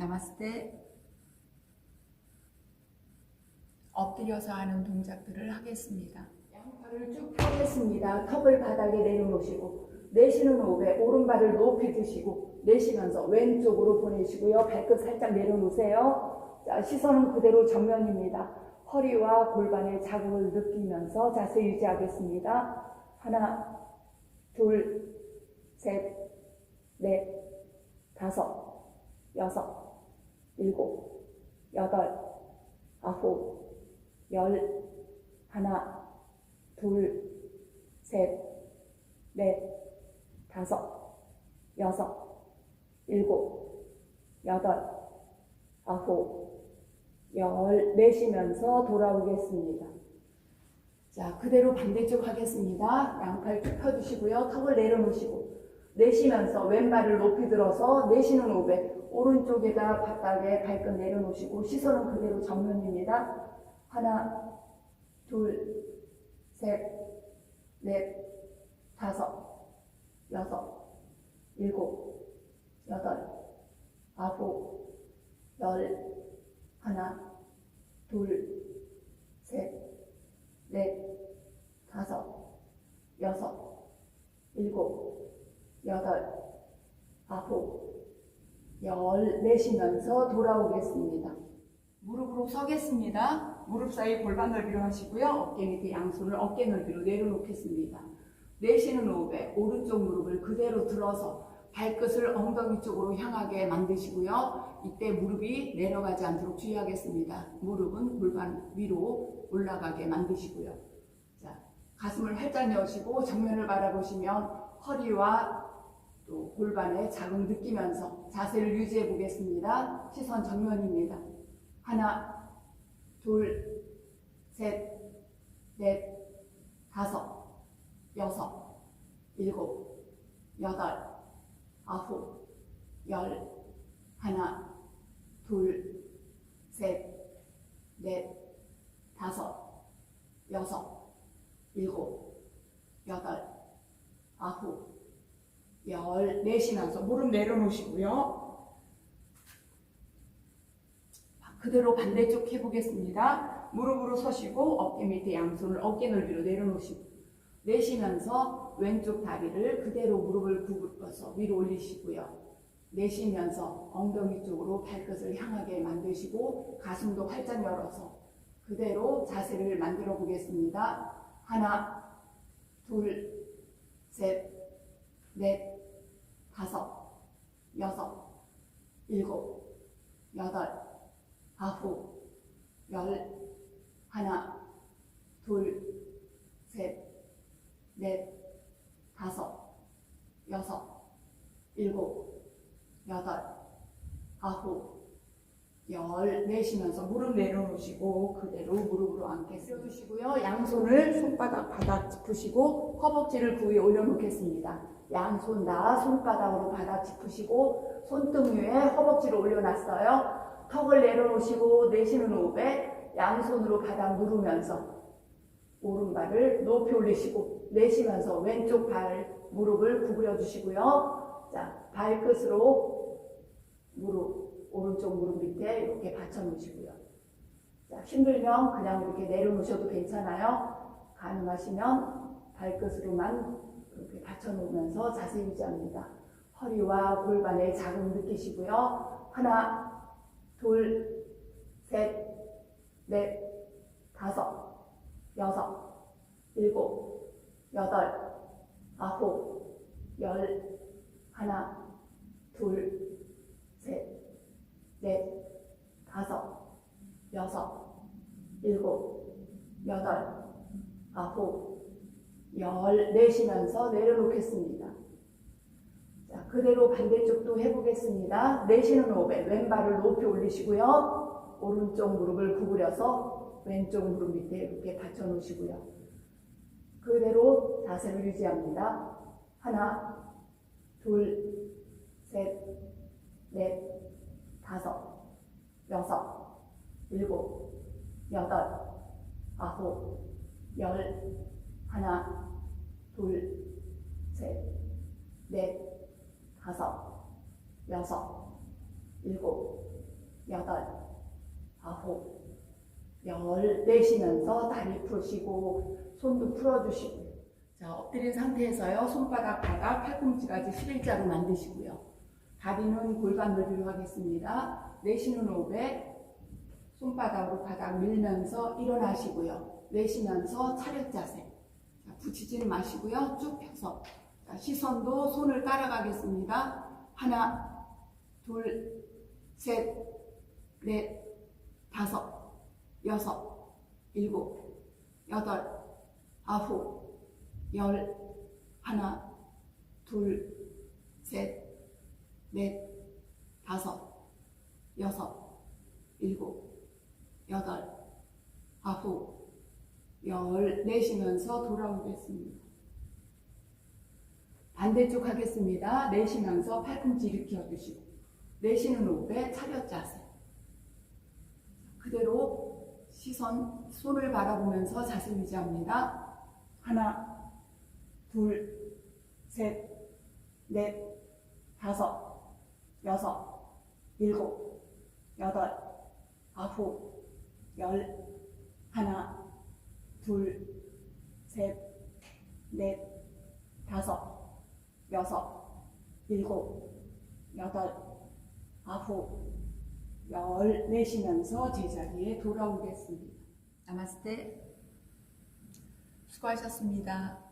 나마스테 엎드려서 하는 동작들을 하겠습니다. 양팔을 쭉 펴겠습니다. 턱을 바닥에 내려놓으시고 내쉬는 호흡에 오른발을 높이 드시고 내쉬면서 왼쪽으로 보내시고요. 발끝 살짝 내려놓으세요. 자, 시선은 그대로 정면입니다. 허리와 골반의 자극을 느끼면서 자세 유지하겠습니다. 하나, 둘, 셋, 넷, 다섯, 여섯, 일곱, 여덟, 아홉, 열, 하나, 둘, 셋, 넷, 다섯, 여섯, 일곱, 여덟, 아홉, 열 내쉬면서 돌아오겠습니다. 자, 그대로 반대쪽 하겠습니다. 양팔 쭉 펴주시고요. 턱을 내려놓으시고 내쉬면서 왼발을 높이 들어서 내쉬는 호흡에 오른쪽에다 바닥에 발끝 내려놓으시고 시선은 그대로 정면입니다. 하나, 둘, 셋, 넷, 다섯, 여섯, 일곱, 여덟, 아홉, 열, 하나, 둘, 셋, 넷, 다섯, 여섯, 일곱, 여덟, 아홉, 열 내쉬면서 돌아오겠습니다. 무릎으로 서겠습니다. 무릎 사이 골반 넓이로 하시고요. 어깨 밑에 양손을 어깨 넓이로 내려놓겠습니다. 내쉬는 호흡에 오른쪽 무릎을 그대로 들어서 발끝을 엉덩이 쪽으로 향하게 만드시고요. 이때 무릎이 내려가지 않도록 주의하겠습니다. 무릎은 골반 위로 올라가게 만드시고요. 자, 가슴을 활짝 여시고 정면을 바라보시면 허리와 또 골반의 자극 느끼면서 자세를 유지해 보겠습니다. 시선 정면입니다. 하나, 둘, 셋, 넷, 다섯, 여섯, 일곱, 여덟, 아홉, 열, 하나, 둘, 셋, 넷, 다섯, 여섯, 일곱, 여덟, 아홉, 열 내쉬면서 무릎 내려놓으시고요. 그대로 반대쪽 해보겠습니다. 무릎으로 서시고 어깨 밑에 양손을 어깨 넓이로 내려놓으시고 내쉬면서 왼쪽 다리를 그대로 무릎을 굽어서 위로 올리시고요. 내쉬면서 엉덩이 쪽으로 발끝을 향하게 만드시고 가슴도 활짝 열어서 그대로 자세를 만들어 보겠습니다. 하나, 둘, 셋, 넷, 다섯, 여섯, 일곱, 여덟, 아홉, 열, 하나, 둘, 셋, 넷, 다섯, 여섯, 일곱, 여덟, 아홉, 열 내쉬면서 무릎 내려놓으시고 그대로 무릎으로 앉게 세워주시고요. 양손을 손바닥 바닥 짚으시고 허벅지를 그 위에 올려놓겠습니다. 양손 다 손바닥으로 바닥 짚으시고 손등 위에 허벅지를 올려놨어요. 턱을 내려놓으시고 내쉬는 호흡에 양손으로 바닥 누르면서 오른발을 높이 올리시고 내쉬면서 왼쪽 발 무릎을 구부려 주시고요. 자 발끝으로 무릎 오른쪽 무릎 밑에 이렇게 받쳐 놓으시고요. 자 힘들면 그냥 이렇게 내려놓으셔도 괜찮아요. 가능하시면 발끝으로만 이렇게 받쳐 놓으면서 자세 유지합니다. 허리와 골반에 자극 느끼시고요. 하나, 둘, 셋, 넷, 다섯, 여섯, 일곱, 여덟, 아홉, 열, 하나, 둘, 셋, 넷, 다섯, 여섯, 일곱, 여덟, 아홉, 열 내쉬면서 내려놓겠습니다. 자, 그대로 반대쪽도 해보겠습니다. 내쉬는 호흡에 왼발을 높이 올리시고요. 오른쪽 무릎을 구부려서 왼쪽 무릎 밑에 이렇게 받쳐 놓으시고요. 그대로 자세를 유지합니다. 하나, 둘, 셋, 넷, 다섯, 여섯, 일곱, 여덟, 아홉, 열, 하나, 둘, 셋, 넷, 다섯, 여섯, 일곱, 여덟, 아홉, 열 내쉬면서 다리 푸시고 손도 풀어주시고요. 자, 엎드린 상태에서요. 손바닥 바닥 팔꿈치까지 11자로 만드시고요. 다리는 골반 넓이로 하겠습니다. 내쉬는 호흡에 손바닥으로 바닥 밀면서 일어나시고요. 내쉬면서 차렷 자세. 자, 붙이지는 마시고요. 쭉 펴서. 자, 시선도 손을 따라가겠습니다. 하나, 둘, 셋, 넷, 다섯, 여섯, 일곱, 여덟, 아홉, 열, 하나, 둘, 셋, 넷, 다섯, 여섯, 일곱, 여덟, 아홉, 열 내쉬면서 돌아오겠습니다. 반대쪽 하겠습니다. 내쉬면서 팔꿈치 일으켜 주시고 내쉬는 호흡에 차렷 자세. 그대로 시선 손을 바라보면서 자세 유지합니다. 하나, 둘, 셋, 넷, 다섯, 여섯, 일곱, 여덟, 아홉, 열, 하나, 둘, 셋, 넷, 다섯, 여섯, 일곱, 여덟, 아홉, 열 내쉬면서 제자리에 돌아오겠습니다. 나마스테. 수고하셨습니다.